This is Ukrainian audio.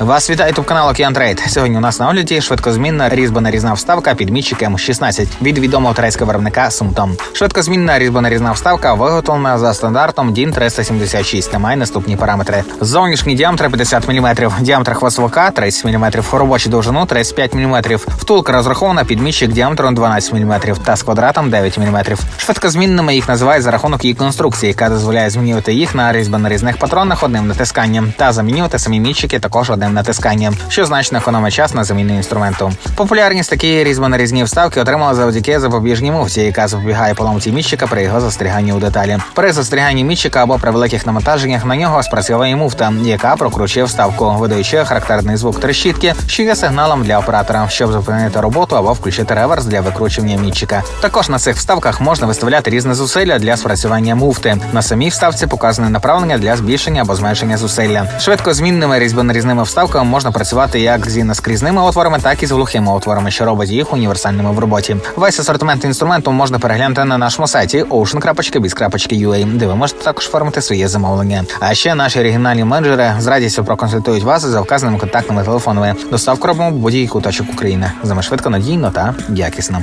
Вас вітає ютуб канал Океан Трейд. Сьогодні у нас на огляді швидкозмінна різьбо-нарізна вставка під мітчик М16 від відомого турецького виробника Сумтом. Швидкозмінна різьбо-нарізна вставка виготовлена за стандартом DIN 376 та має наступні параметри: зовнішній діаметр 50 мм, діаметр хвостовика 30 мм, робочу довжину 35 мм. Втулка розрахована під мітчик діаметром 12 мм та з квадратом 9 мм. Швидкозмінними їх називають за рахунок її конструкції, яка дозволяє змінювати їх на різьбо-нарізних патронах одним натисканням та замінювати самі мітчики також одним натисканням, що значно економить час на заміну інструменту. Популярність такої різьбо-нарізні вставки отримала завдяки запобіжній муфті, яка запобігає поломці мітчика при його застріганні у деталі. При застріганні мітчика або при великих навантаженнях на нього спрацьовує муфта, яка прокручує вставку, видаючи характерний звук трещітки, що є сигналом для оператора, щоб зупинити роботу або включити реверс для викручування мітчика. Також на цих вставках можна виставляти різне зусилля для спрацювання муфти. На самій вставці показане направлення для збільшення або зменшення зусилля. Швидко змінними різьбонарізними вставками можна працювати як зі наскрізними отворами, так і з глухими отворами, що робить їх універсальними в роботі. Весь асортимент інструменту можна переглянути на нашому сайті ocean.biz.ua, де ви можете також оформити своє замовлення. А ще наші оригінальні менеджери з радістю проконсультують вас за вказаними контактними телефонами. Доставку робимо в будь-який куточок України. З нами швидко, надійно та якісно.